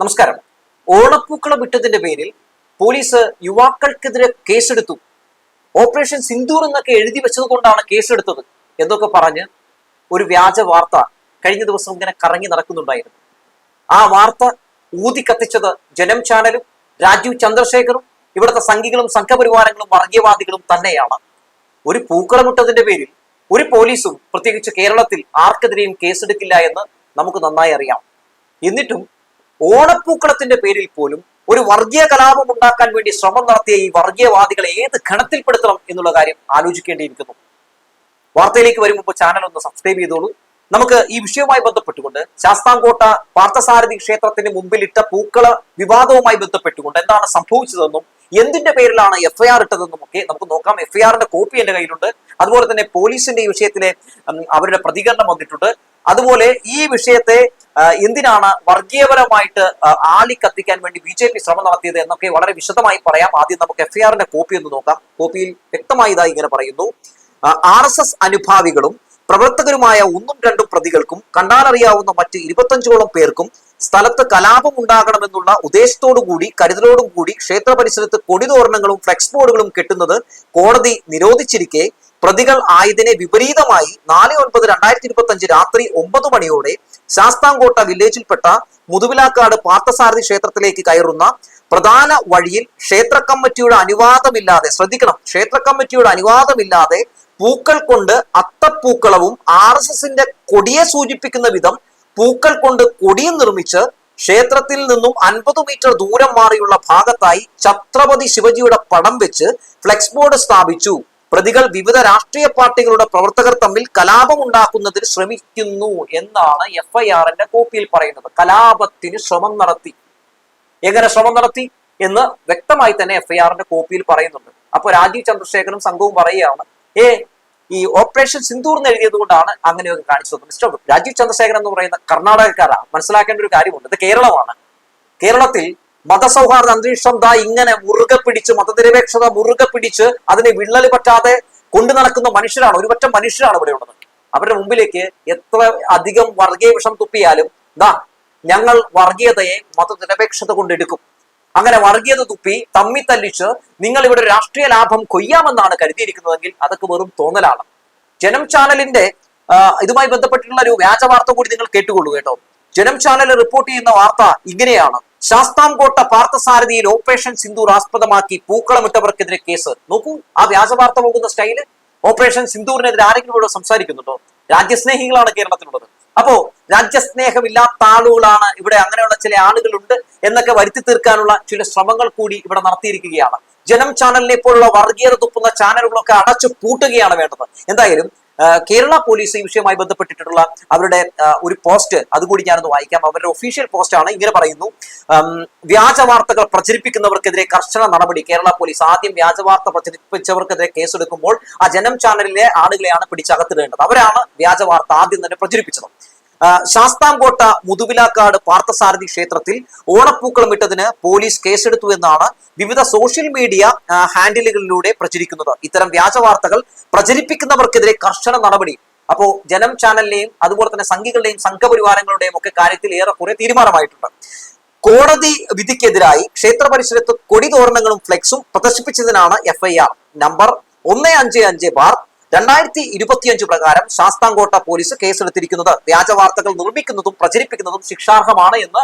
നമസ്കാരം. ഓണപ്പൂക്കളം വിട്ടതിന്റെ പേരിൽ പോലീസ് യുവാക്കൾക്കെതിരെ കേസെടുത്തു. ഓപ്പറേഷൻ സിന്ദൂർ എന്നൊക്കെ എഴുതി വെച്ചത് കൊണ്ടാണ് കേസെടുത്തത് എന്നൊക്കെ പറഞ്ഞ് ഒരു വ്യാജ വാർത്ത കഴിഞ്ഞ ദിവസം ഇങ്ങനെ കറങ്ങി നടക്കുന്നുണ്ടായിരുന്നു. ആ വാർത്ത ഊതി കത്തിച്ചത് ജനം ചാനലും രാജീവ് ചന്ദ്രശേഖറും ഇവിടുത്തെ സംഘികളും സംഘപരിവാരങ്ങളും വർഗീയവാദികളും തന്നെയാണ്. ഒരു പൂക്കളമിട്ടതിന്റെ പേരിൽ ഒരു പോലീസും പ്രത്യേകിച്ച് കേരളത്തിൽ ആർക്കെതിരെയും കേസെടുക്കില്ല എന്ന് നമുക്ക് നന്നായി അറിയാം. എന്നിട്ടും ഓണപ്പൂക്കളത്തിന്റെ പേരിൽ പോലും ഒരു വർഗീയ കലാപം ഉണ്ടാക്കാൻ വേണ്ടി ശ്രമം നടത്തിയ ഈ വർഗീയവാദികളെ ഏത് ഗണത്തിൽപ്പെടുത്തണം എന്നുള്ള കാര്യം ആലോചിക്കേണ്ടിയിരിക്കുന്നു. വാർത്തയിലേക്ക് വരും ചാനൽ ഒന്ന് സബ്സ്ക്രൈബ് ചെയ്തോളൂ. നമുക്ക് ഈ വിഷയവുമായി ബന്ധപ്പെട്ടുകൊണ്ട് ശാസ്താംകോട്ട പാർത്ഥസാരഥി ക്ഷേത്രത്തിന് മുമ്പിലിട്ട പൂക്കള വിവാദവുമായി ബന്ധപ്പെട്ടുകൊണ്ട് എന്താണ് സംഭവിച്ചതെന്നും എന്തിന്റെ പേരിലാണ് എഫ്ഐആർ ഇട്ടതെന്നും ഒക്കെ നമുക്ക് നോക്കാം. എഫ്ഐആറിന്റെ കോപ്പി എന്റെ കയ്യിലുണ്ട്. അതുപോലെ തന്നെ പോലീസിന്റെ ഈ വിഷയത്തിലെ അവരുടെ പ്രതികരണം വന്നിട്ടുണ്ട്. അതുപോലെ ഈ വിഷയത്തെ എന്തിനാണ് വർഗീയപരമായിട്ട് ആ, ആളി കത്തിക്കാൻ വേണ്ടി ബി ജെ പി ശ്രമം നടത്തിയത് എന്നൊക്കെ വളരെ വിശദമായി പറയാം. ആദ്യം നമുക്ക് എഫ്ഐആറിന്റെ കോപ്പി ഒന്ന് നോക്കാം. കോപ്പിയിൽ വ്യക്തമായി ഇതായി ഇങ്ങനെ പറയുന്നു. ആർ എസ് എസ് അനുഭാവികളും പ്രവർത്തകരുമായ ഒന്നും രണ്ടും പ്രതികൾക്കും കണ്ടാലറിയാവുന്ന മറ്റ് ഇരുപത്തഞ്ചോളം പേർക്കും സ്ഥലത്ത് കലാപം ഉണ്ടാകണമെന്നുള്ള ഉദ്ദേശത്തോടുകൂടി കരുതലോടും കൂടി ക്ഷേത്ര പരിസരത്ത് കൊടിതോരണങ്ങളും ഫ്ലെക്സ് ബോർഡുകളും കെട്ടുന്നത് കോടതി നിരോധിച്ചിരിക്കെ പ്രതികൾ ആയതിനെ വിപരീതമായി നാല് ഒൻപത് രണ്ടായിരത്തി ഇരുപത്തി അഞ്ച് രാത്രി ഒമ്പത് മണിയോടെ ശാസ്താംകോട്ട വില്ലേജിൽപ്പെട്ട മുതുവിലാക്കാട് പാർത്ഥസാരഥി ക്ഷേത്രത്തിലേക്ക് കയറുന്ന പ്രധാന വഴിയിൽ ക്ഷേത്ര കമ്മിറ്റിയുടെ അനുവാദമില്ലാതെ ശ്രദ്ധിക്കണം ക്ഷേത്ര കമ്മിറ്റിയുടെ അനുവാദമില്ലാതെ പൂക്കൾ കൊണ്ട് അത്തപ്പൂക്കളവും ആർ എസ് എസിന്റെ കൊടിയെ സൂചിപ്പിക്കുന്ന വിധം പൂക്കൾ കൊണ്ട് കൊടിയും നിർമ്മിച്ച് ക്ഷേത്രത്തിൽ നിന്നും അൻപത് മീറ്റർ ദൂരം മാറിയുള്ള ഭാഗത്തായി ഛത്രപതി ശിവജിയുടെ പടം വെച്ച് ഫ്ലെക്സ് ബോർഡ് സ്ഥാപിച്ചു. പ്രതികൾ വിവിധ രാഷ്ട്രീയ പാർട്ടികളുടെ പ്രവർത്തകർ തമ്മിൽ കലാപം ഉണ്ടാക്കുന്നതിന് ശ്രമിക്കുന്നു എന്നാണ് എഫ് ഐ ആറിന്റെ കോപ്പിയിൽ പറയുന്നത്. കലാപത്തിന് ശ്രമം നടത്തി. എങ്ങനെ ശ്രമം നടത്തി എന്ന് വ്യക്തമായി തന്നെ എഫ് ഐ ആറിന്റെ കോപ്പിയിൽ പറയുന്നുണ്ട്. അപ്പൊ രാജീവ് ചന്ദ്രശേഖരൻ സംഘവും പറയുകയാണ് ഏ ഈ ഓപ്പറേഷൻ സിന്ദൂർ എന്ന് എഴുതിയത് കൊണ്ടാണ് അങ്ങനെയൊക്കെ കാണിച്ചത്. മിസ്റ്റർ രാജീവ് ചന്ദ്രശേഖരൻ എന്ന് പറയുന്ന കർണാടകക്കാരാണ് മനസ്സിലാക്കേണ്ട ഒരു കാര്യമുണ്ട്. ഇത് കേരളമാണ്. കേരളത്തിൽ മതസൗഹാർദ്ദ അന്തരീക്ഷം ദാ ഇങ്ങനെ മുറുകെ പിടിച്ച് മതനിരപേക്ഷത മുറുകെ പിടിച്ച് അതിനെ വിള്ളൽ പറ്റാതെ കൊണ്ടു നടക്കുന്ന മനുഷ്യരാണ് ഒരുപറ്റം മനുഷ്യരാണ് ഇവിടെ ഉള്ളത്. അവരുടെ മുമ്പിലേക്ക് എത്ര അധികം വർഗീയ വിഷം തുപ്പിയാലും ദാ ഞങ്ങൾ വർഗീയതയെ മതനിരപേക്ഷത കൊണ്ടെടുക്കും. അങ്ങനെ വർഗീയത തുപ്പി തമ്മി തല്ലിച്ച് നിങ്ങൾ ഇവിടെ രാഷ്ട്രീയ ലാഭം കൊയ്യാമെന്നാണ് കരുതിയിരിക്കുന്നതെങ്കിൽ അതൊക്കെ വെറും തോന്നലാണ്. ജനം ചാനലിന്റെ ഇതുമായി ബന്ധപ്പെട്ടിട്ടുള്ള ഒരു വ്യാജ വാർത്ത കൂടി നിങ്ങൾ കേട്ടുകൊള്ളൂ കേട്ടോ. ജനം ചാനൽ റിപ്പോർട്ട് ചെയ്യുന്ന വാർത്ത ഇങ്ങനെയാണ്. ശാസ്താംകോട്ട പാർത്ഥസാരഥിയിൽ ഓപ്പറേഷൻ സിന്ദൂർ ആസ്പദമാക്കി പൂക്കളമിട്ടവർക്കെതിരെ കേസ്. നോക്കൂ ആ വ്യാജ വാർത്ത പോകുന്ന സ്റ്റൈൽ ഓപ്പറേഷൻ സിന്ദൂറിനെതിരെ ആരെങ്കിലും ഇവിടെ സംസാരിക്കുന്നുണ്ടോ? രാജ്യസ്നേഹികളാണ് കേരളത്തിലുള്ളത്. അപ്പോ രാജ്യസ്നേഹമില്ലാത്ത ആളുകളാണ് ഇവിടെ അങ്ങനെയുള്ള ചില ആളുകളുണ്ട് എന്നൊക്കെ വരുത്തി തീർക്കാനുള്ള ചില ശ്രമങ്ങൾ കൂടി ഇവിടെ നടത്തിയിരിക്കുകയാണ്. ജനം ചാനലിനെ പോലുള്ള വർഗീയത തുപ്പുന്ന ചാനലുകളൊക്കെ അടച്ചു പൂട്ടുകയാണ് വേണ്ടത്. എന്തായാലും കേരള പോലീസ് ഈ വിഷയവുമായി ബന്ധപ്പെട്ടിട്ടുള്ള അവരുടെ ഒരു പോസ്റ്റ് അതുകൂടി ഞാനൊന്ന് വായിക്കാം. അവരുടെ ഒഫീഷ്യൽ പോസ്റ്റ് ആണ്. ഇങ്ങനെ പറയുന്നു. വ്യാജ വാർത്തകൾ പ്രചരിപ്പിക്കുന്നവർക്കെതിരെ കർശന നടപടി. കേരള പോലീസ് ആദ്യം വ്യാജ വാർത്ത പ്രചരിപ്പിച്ചവർക്കെതിരെ കേസെടുക്കുമ്പോൾ ആ ജനം ചാനലിലെ ആളുകളെയാണ് പിടിച്ചകത്തിടേണ്ടത്. അവരാണ് വ്യാജ വാർത്ത ആദ്യം തന്നെ പ്രചരിപ്പിച്ചത്. ശാസ്താംകോട്ട മുതുവിലാക്കാട് പാർത്ഥസാരഥി ക്ഷേത്രത്തിൽ ഓണപ്പൂക്കളം ഇട്ടതിന് പോലീസ് കേസെടുത്തു എന്നാണ് വിവിധ സോഷ്യൽ മീഡിയ ഹാൻഡിലുകളിലൂടെ പ്രചരിക്കുന്നത്. ഇത്തരം വ്യാജ വാർത്തകൾ പ്രചരിപ്പിക്കുന്നവർക്കെതിരെ കർശന നടപടി. അപ്പോ ജനം ചാനലിലെയും അതുപോലെ തന്നെ സംഘികളുടെയും സംഘപരിവാരങ്ങളുടെയും ഒക്കെ കാര്യത്തിൽ ഏറെക്കുറെ തീരുമാനമായിട്ടുണ്ട്. കോടതി വിധിക്കെതിരായി ക്ഷേത്ര പരിസരത്ത് കൊടി തോരണങ്ങളും ഫ്ലെക്സും പ്രദർശിപ്പിച്ചതിനാണ് എഫ്ഐആർ നമ്പർ ഒന്ന് അഞ്ച് അഞ്ച് ബാർ രണ്ടായിരത്തി ഇരുപത്തിയഞ്ച് പ്രകാരം ശാസ്താംകോട്ട പോലീസ് കേസെടുത്തിരിക്കുന്നത് വ്യാജ വാർത്തകൾ നിർമ്മിക്കുന്നതും പ്രചരിപ്പിക്കുന്നതും ശിക്ഷാർഹമാണ് എന്ന്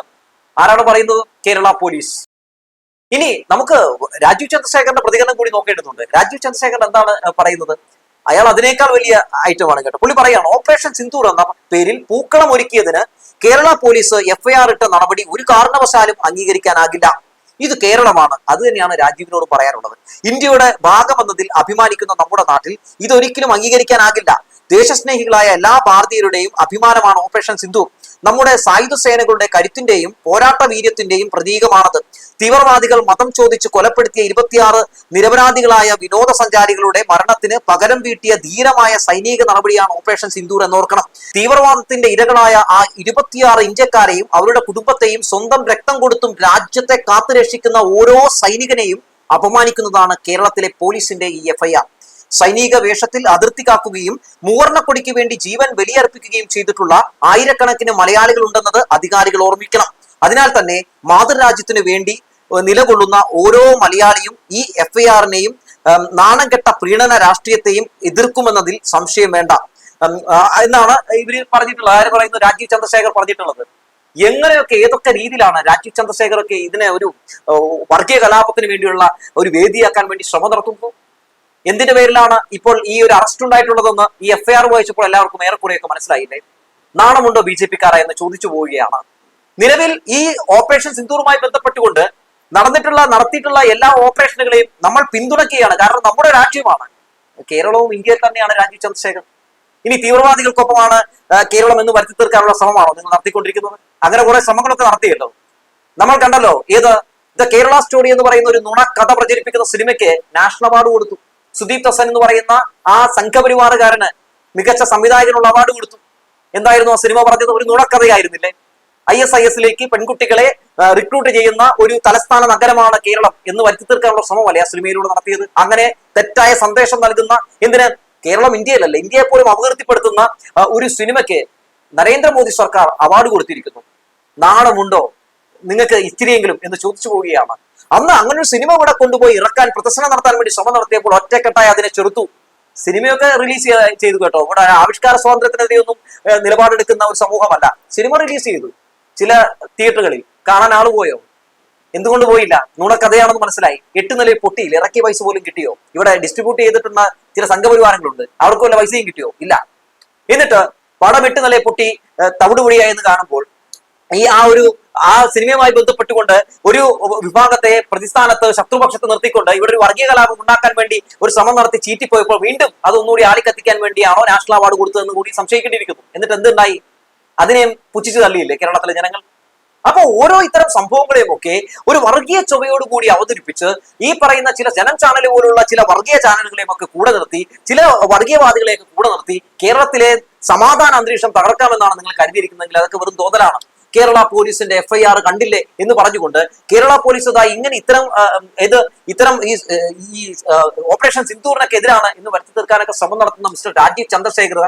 ആരാണ് പറയുന്നത്? കേരള പോലീസ്. ഇനി നമുക്ക് രാജീവ് ചന്ദ്രശേഖരന്റെ പ്രതികരണം കൂടി നോക്കേണ്ടതുണ്ട്. രാജീവ് ചന്ദ്രശേഖരൻ എന്താണ് പറയുന്നത്? അയാൾ അതിനേക്കാൾ വലിയ ഐറ്റമാണ് കേട്ടോ. പുള്ളി പറയാണ് ഓപ്പറേഷൻ സിന്ദൂർ എന്ന പേരിൽ പൂക്കളം ഒരുക്കിയതിന് കേരള പോലീസ് എഫ്ഐആർ ഇട്ട നടപടി ഒരു കാരണവശാലും അംഗീകരിക്കാനാകില്ല. ഇത് കേരളമാണ്. അത് തന്നെയാണ് രാജീവിനോട് പറയാനുള്ളത്. ഇന്ത്യയുടെ ഭാഗമെന്നതിൽ അഭിമാനിക്കുന്ന നമ്മുടെ നാട്ടിൽ ഇതൊരിക്കലും അംഗീകരിക്കാനാകില്ല. ദേശസ്നേഹികളായ എല്ലാ ഭാരതീയരുടെയും അഭിമാനമാണ് ഓപ്പറേഷൻ സിന്ധു നമ്മുടെ സായുധ സേനകളുടെ കരുത്തിന്റെയും പോരാട്ട വീര്യത്തിന്റെയും പ്രതീകമാണത്. തീവ്രവാദികൾ മതം ചോദിച്ച് കൊലപ്പെടുത്തിയ ഇരുപത്തിയാറ് നിരപരാധികളായ വിനോദസഞ്ചാരികളുടെ മരണത്തിന് പകരം വീട്ടിയ ധീരമായ സൈനിക നടപടിയാണ് ഓപ്പറേഷൻ സിന്ദൂർ എന്നോർക്കണം. തീവ്രവാദത്തിന്റെ ഇരകളായ ആ ഇരുപത്തിയാറ് ഇന്ത്യക്കാരെയും അവരുടെ കുടുംബത്തെയും സ്വന്തം രക്തം കൊടുത്തും രാജ്യത്തെ കാത്തുരക്ഷിക്കുന്ന ഓരോ സൈനികനെയും അപമാനിക്കുന്നതാണ് കേരളത്തിലെ പോലീസിന്റെ ഈ എഫ്ഐആർ. സൈനിക വേഷത്തിൽ അതിർത്തി കാക്കുകയും മൂവർണക്കൊടിക്ക് വേണ്ടി ജീവൻ ബലിയർപ്പിക്കുകയും ചെയ്തിട്ടുള്ള ആയിരക്കണക്കിന് മലയാളികൾ ഉണ്ടെന്നത് അധികാരികൾ ഓർമ്മിക്കണം. അതിനാൽ തന്നെ മാതൃരാജ്യത്തിനു വേണ്ടി നിലകൊള്ളുന്ന ഓരോ മലയാളിയും ഈ എഫ് ഐ ആറിനെയും നാണം പ്രീണന രാഷ്ട്രീയത്തെയും എതിർക്കുമെന്നതിൽ സംശയം വേണ്ട. എന്നാണ് ഇവർ പറഞ്ഞിട്ടുള്ളത്. ആര് പറയുന്നത് രാജീവ് ചന്ദ്രശേഖർ പറഞ്ഞിട്ടുള്ളത്. എങ്ങനെയൊക്കെ ഏതൊക്കെ രീതിയിലാണ് രാജീവ് ചന്ദ്രശേഖർ ഒക്കെ ഇതിനെ ഒരു വർഗീയ കലാപത്തിന് വേണ്ടിയുള്ള ഒരു വേദിയാക്കാൻ വേണ്ടി ശ്രമം നടത്തുന്നു എന്തിന്റെ പേരിലാണ് ഇപ്പോൾ ഈ ഒരു അറസ്റ്റ് ഉണ്ടായിട്ടുള്ളതെന്ന് ഈ എഫ്ഐആർ വായിച്ചപ്പോൾ എല്ലാവർക്കും ഏറെക്കുറെയൊക്കെ മനസ്സിലായില്ലേ? നാണമുണ്ടോ ബി ജെ എന്ന് ചോദിച്ചു പോവുകയാണ്. നിലവിൽ ഈ ഓപ്പറേഷൻ സിന്ധൂറുമായി ബന്ധപ്പെട്ടുകൊണ്ട് നടന്നിട്ടുള്ള നടത്തിയിട്ടുള്ള എല്ലാ ഓപ്പറേഷനുകളെയും നമ്മൾ പിന്തുണയ്ക്കുകയാണ്. കാരണം നമ്മുടെ രാജ്യമാണ്. കേരളവും ഇന്ത്യയിൽ തന്നെയാണ് രാജീവ് ചന്ദ്രശേഖർ ഇനി തീവ്രവാദികൾക്കൊപ്പമാണ് കേരളം എന്ന് വരുത്തി തീർക്കാനുള്ള ശ്രമമാണോ നിങ്ങൾ നടത്തിക്കൊണ്ടിരിക്കുന്നത്? അങ്ങനെ കുറെ ശ്രമങ്ങളൊക്കെ നടത്തിയല്ലോ. നമ്മൾ കണ്ടല്ലോ ഏത് ദ കേരള സ്റ്റോറി എന്ന് പറയുന്ന ഒരു നുണ കഥ പ്രചരിപ്പിക്കുന്ന സിനിമയ്ക്ക് നാഷണൽ അവാർഡ് കൊടുത്തു. സുദീപ് ഹസൻ എന്ന് പറയുന്ന ആ സംഘപരിവാറുകാരന് മികച്ച സംവിധായകനുള്ള അവാർഡ് കൊടുത്തു. എന്തായിരുന്നു ആ സിനിമ പറഞ്ഞത്? ഒരു നുണക്കഥയായിരുന്നില്ലേ? ഐ എസ് ഐ എസിലേക്ക് പെൺകുട്ടികളെ റിക്രൂട്ട് ചെയ്യുന്ന ഒരു തലസ്ഥാന നഗരമാണ് കേരളം എന്ന് വരുത്തി തീർക്കാനുള്ള ശ്രമമല്ലേ ആ സിനിമയിലൂടെ നടത്തിയത്? അങ്ങനെ തെറ്റായ സന്ദേശം നൽകുന്ന എന്തിന്? കേരളം ഇന്ത്യയിലല്ല ഇന്ത്യയെ പോലും അപകീർത്തിപ്പെടുത്തുന്ന ഒരു സിനിമയ്ക്ക് നരേന്ദ്രമോദി സർക്കാർ അവാർഡ് കൊടുത്തിരിക്കുന്നു. നാണമുണ്ടോ? നിങ്ങൾക്ക് ഇത്തിരിയെങ്കിലും എന്ന് ചോദിച്ചു പോവുകയാണ്. അന്ന് അങ്ങനെ ഒരു സിനിമ ഇവിടെ കൊണ്ടുപോയി ഇറക്കാൻ പ്രദർശനം നടത്താൻ വേണ്ടി ശ്രമം നടത്തിയപ്പോൾ ഒറ്റക്കെട്ടായി അതിനെ ചെറുത്തു. സിനിമയൊക്കെ റിലീസ് ചെയ്തു കേട്ടോ. ഇവിടെ ആവിഷ്കാര സ്വാതന്ത്ര്യത്തിനെതിരെ ഒന്നും നിലപാടെടുക്കുന്ന ഒരു സമൂഹമല്ല. സിനിമ റിലീസ് ചെയ്തു. ചില തിയേറ്ററുകളിൽ കാണാൻ ആൾ പോയോ? എന്തുകൊണ്ട് പോയില്ല? നുണക്കഥയാണെന്ന് മനസ്സിലായി. എട്ട് നിലയിൽ പൊട്ടിയില്ല ഇറക്കിയ പൈസ പോലും കിട്ടിയോ? ഇവിടെ ഡിസ്ട്രിബ്യൂട്ട് ചെയ്തിട്ടുള്ള ചില സംഘപരിവാരങ്ങളുണ്ട്. അവർക്ക് വല്ല പൈസയും കിട്ടിയോ? ഇല്ല. എന്നിട്ട് പടം എട്ട് നിലയിൽ പൊട്ടി ഏഹ്, തവിടുപൊടിയായി എന്ന് കാണുമ്പോൾ ഈ ആ ഒരു ആ സിനിമയുമായി ബന്ധപ്പെട്ടുകൊണ്ട് ഒരു വിഭാഗത്തെ പ്രതിസ്ഥാനത്ത് ശത്രുപക്ഷത്ത് നിർത്തിക്കൊണ്ട് ഇവിടെ ഒരു വർഗീയ കലാപം ഉണ്ടാക്കാൻ വേണ്ടി ഒരു ശ്രമം നടത്തി ചീറ്റിപ്പോയപ്പോൾ വീണ്ടും അതൊന്നുകൂടി ആളിക്കത്തിക്കാൻ വേണ്ടിയാണോ നാഷണൽ അവാർഡ് കൊടുത്തതെന്ന് കൂടി സംശയിക്കേണ്ടിയിരിക്കുന്നു. എന്നിട്ട് എന്തുണ്ടായി? അതിനെയും പുച്ഛിച്ചു തള്ളിയില്ലേ കേരളത്തിലെ ജനങ്ങൾ? അപ്പൊ ഓരോ ഇത്തരം സംഭവങ്ങളെയും ഒക്കെ ഒരു വർഗീയ ചൊവ്വയോട് കൂടി അവതരിപ്പിച്ച് ഈ പറയുന്ന ചില ജനം ചാനൽ പോലുള്ള ചില വർഗീയ ചാനലുകളെയും ഒക്കെ കൂടെ നിർത്തി ചില വർഗീയവാദികളെയൊക്കെ കൂടെ നിർത്തി കേരളത്തിലെ സമാധാന അന്തരീക്ഷം തകർക്കാമെന്നാണ് നിങ്ങൾ കരുതിയിരിക്കുന്നതെങ്കിൽ അതൊക്കെ വെറും തോന്നലാണ്. കേരള പോലീസിന്റെ എഫ്ഐആർ കണ്ടില്ലേ എന്ന് പറഞ്ഞുകൊണ്ട് കേരള പോലീസ് അതാ ഇങ്ങനെ ഇത്തരം ഇത് ഇത്തരം ഈ ഓപ്പറേഷൻ സിന്ദൂറിനൊക്കെ എതിരാണ് എന്ന് വരുത്തി തീർക്കാനൊക്കെ ശ്രമം നടത്തുന്ന മിസ്റ്റർ രാജീവ് ചന്ദ്രശേഖർ.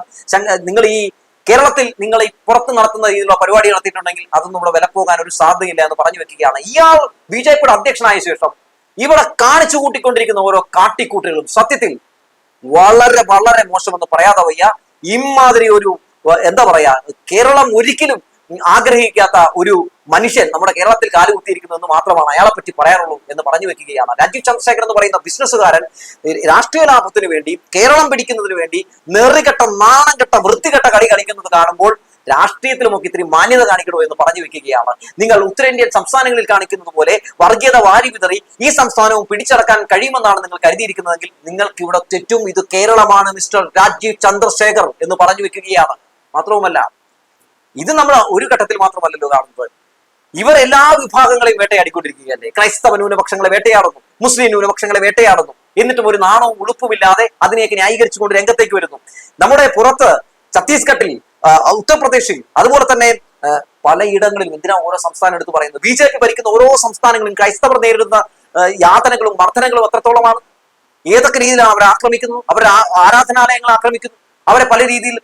നിങ്ങൾ ഈ കേരളത്തിൽ നിങ്ങൾ ഈ പുറത്ത് നടത്തുന്ന രീതിയിലുള്ള പരിപാടി നടത്തിയിട്ടുണ്ടെങ്കിൽ അതൊന്നും ഇവിടെ വില പോകാൻ ഒരു സാധ്യതയില്ല എന്ന് പറഞ്ഞു വെക്കുകയാണ്. ഇയാൾ ബി ജെ പിയുടെ അധ്യക്ഷനായ ശേഷം ഇവിടെ കാണിച്ചു കൂട്ടിക്കൊണ്ടിരിക്കുന്ന ഓരോ കാട്ടിക്കൂട്ടുകളും സത്യത്തിൽ വളരെ വളരെ മോശമെന്ന് പറയാതെ വയ്യ. ഇമാതിരി ഒരു എന്താ പറയാ കേരളം ഒരിക്കലും ആഗ്രഹിക്കാത്ത ഒരു മനുഷ്യൻ നമ്മുടെ കേരളത്തിൽ കാലുകുത്തിയിരിക്കുന്നു എന്ന് മാത്രമാണ് അയാളെ പറ്റി പറയാനുള്ളൂ എന്ന് പറഞ്ഞു വെക്കുകയാണ്. രാജീവ് ചന്ദ്രശേഖർ എന്ന് പറയുന്ന ബിസിനസ്സുകാരൻ രാഷ്ട്രീയ ലാഭത്തിന് വേണ്ടി കേരളം പിടിക്കുന്നതിന് വേണ്ടി നെറുകെട്ട നാണംകെട്ട വൃത്തികെട്ട കളി കളിക്കുന്നത് കാണുമ്പോൾ രാഷ്ട്രീയത്തിലുമൊക്കെ ഇത്തിരി മാന്യത കാണിക്കണോ എന്ന് പറഞ്ഞു വെക്കുകയാണ്. നിങ്ങൾ ഉത്തരേന്ത്യൻ സംസ്ഥാനങ്ങളിൽ കാണിക്കുന്നത് പോലെ വർഗീയത വാരി വിതറി ഈ സംസ്ഥാനവും പിടിച്ചടക്കാൻ കഴിയുമെന്നാണ് നിങ്ങൾ കരുതിയിരിക്കുന്നതെങ്കിൽ നിങ്ങൾക്ക് ഇവിടെ തെറ്റും ഇത് കേരളമാണ് മിസ്റ്റർ രാജീവ് ചന്ദ്രശേഖർ എന്ന് പറഞ്ഞു വെക്കുകയാണ്. മാത്രവുമല്ല ഇത് നമ്മൾ ഒരു ഘട്ടത്തിൽ മാത്രമല്ലല്ലോ കാണുന്നത്. ഇവർ എല്ലാ വിഭാഗങ്ങളെയും വേട്ടയാടിക്കൊണ്ടിരിക്കുകയല്ലേ? ക്രൈസ്തവ ന്യൂനപക്ഷങ്ങളെ വേട്ടയാടുന്നു മുസ്ലിം ന്യൂനപക്ഷങ്ങളെ വേട്ടയാടുന്നു. എന്നിട്ടും ഒരു നാണവും ഉളുപ്പുമില്ലാതെ അതിനെയൊക്കെ ന്യായീകരിച്ചുകൊണ്ട് രംഗത്തേക്ക് വരുന്നു. നമ്മുടെ പുറത്ത് ഛത്തീസ്ഗഡിൽ ഉത്തർപ്രദേശിൽ അതുപോലെ തന്നെ പലയിടങ്ങളിലും എന്തിനാ ഓരോ സംസ്ഥാനം എടുത്ത് പറയുന്നത്? ബി ജെ പി ഭരിക്കുന്ന ഓരോ സംസ്ഥാനങ്ങളിലും ക്രൈസ്തവർ നേരിടുന്ന യാതനകളും മർദ്ദനങ്ങളും അത്രത്തോളമാണ്. ഏതൊക്കെ രീതിയിലാണ് അവർ ആക്രമിക്കുന്നു അവരുടെ ആരാധനാലയങ്ങൾ ആക്രമിക്കുന്നു? അവരെ പല രീതിയിൽ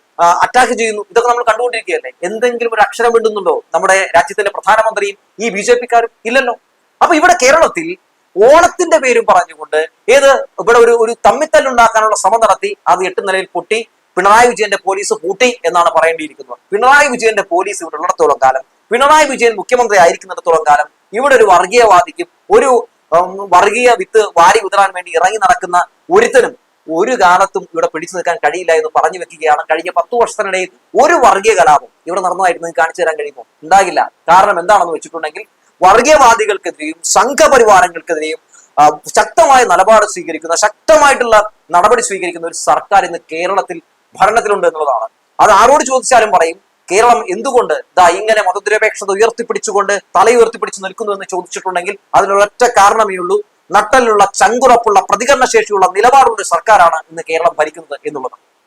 അറ്റാക്ക് ചെയ്യുന്നു. ഇതൊക്കെ നമ്മൾ കണ്ടുകൊണ്ടിരിക്കുകയല്ലേ? എന്തെങ്കിലും ഒരു അക്ഷരം വിടുന്നുണ്ടോ? നമ്മുടെ രാജ്യത്തിന്റെ പ്രധാനമന്ത്രിയും ഈ ബി ജെ പിക്കാരും ഇല്ലല്ലോ. അപ്പൊ ഇവിടെ കേരളത്തിൽ ഓണത്തിന്റെ പേരും പറഞ്ഞുകൊണ്ട് ഏത് ഇവിടെ ഒരു ഒരു തമ്മിത്തല്ലുണ്ടാക്കാനുള്ള ശ്രമം നടത്തി അത് എട്ട് നിലയിൽ പൊട്ടി പിണറായി വിജയന്റെ പോലീസ് പൂട്ടി എന്നാണ് പറയേണ്ടിയിരിക്കുന്നത്. പിണറായി വിജയന്റെ പോലീസ് ഇവിടെ ഉള്ളിടത്തോളം കാലം പിണറായി വിജയൻ മുഖ്യമന്ത്രി ആയിരിക്കുന്നിടത്തോളം കാലം ഇവിടെ ഒരു വർഗീയവാദിക്കും ഒരു വർഗീയ വിത്ത് വാരി ഉതരാൻ വേണ്ടി ഇറങ്ങി നടക്കുന്ന ഒരുത്തനും ഒരു കാലത്തും ഇവിടെ പിടിച്ചു നിൽക്കാൻ കഴിയില്ല എന്ന് പറഞ്ഞു വെക്കുകയാണ്. കഴിഞ്ഞ പത്തു വർഷത്തിനിടയിൽ ഒരു വർഗീയ കലാപം ഇവിടെ നടന്നതായിരുന്നു കാണിച്ചു തരാൻ കഴിയുമോ? ഉണ്ടാകില്ല. കാരണം എന്താണെന്ന് വെച്ചിട്ടുണ്ടെങ്കിൽ വർഗീയവാദികൾക്കെതിരെയും സംഘപരിവാരങ്ങൾക്കെതിരെയും ശക്തമായ നിലപാട് സ്വീകരിക്കുന്ന ശക്തമായിട്ടുള്ള നടപടി സ്വീകരിക്കുന്ന ഒരു സർക്കാർ ഇന്ന് കേരളത്തിൽ ഭരണത്തിലുണ്ട് എന്നുള്ളതാണ്. അത് ആരോട് ചോദിച്ചാലും പറയും കേരളം എന്തുകൊണ്ട് ദാ ഇങ്ങനെ മതനിരപേക്ഷത ഉയർത്തിപ്പിടിച്ചുകൊണ്ട് തല ഉയർത്തിപ്പിടിച്ച് നിൽക്കുന്നു? എന്ന് ചോദിച്ചിട്ടുണ്ടെങ്കിൽ അതിനൊരൊറ്റ കാരണമേ ഉള്ളൂ. നട്ടലുള്ള ചങ്കുറപ്പുള്ള പ്രതികരണ ശേഷിയുള്ള നിലപാടുള്ള സർക്കാരാണ് ഇന്ന് കേരളം ഭരിക്കുന്നത് എന്നുള്ളത്.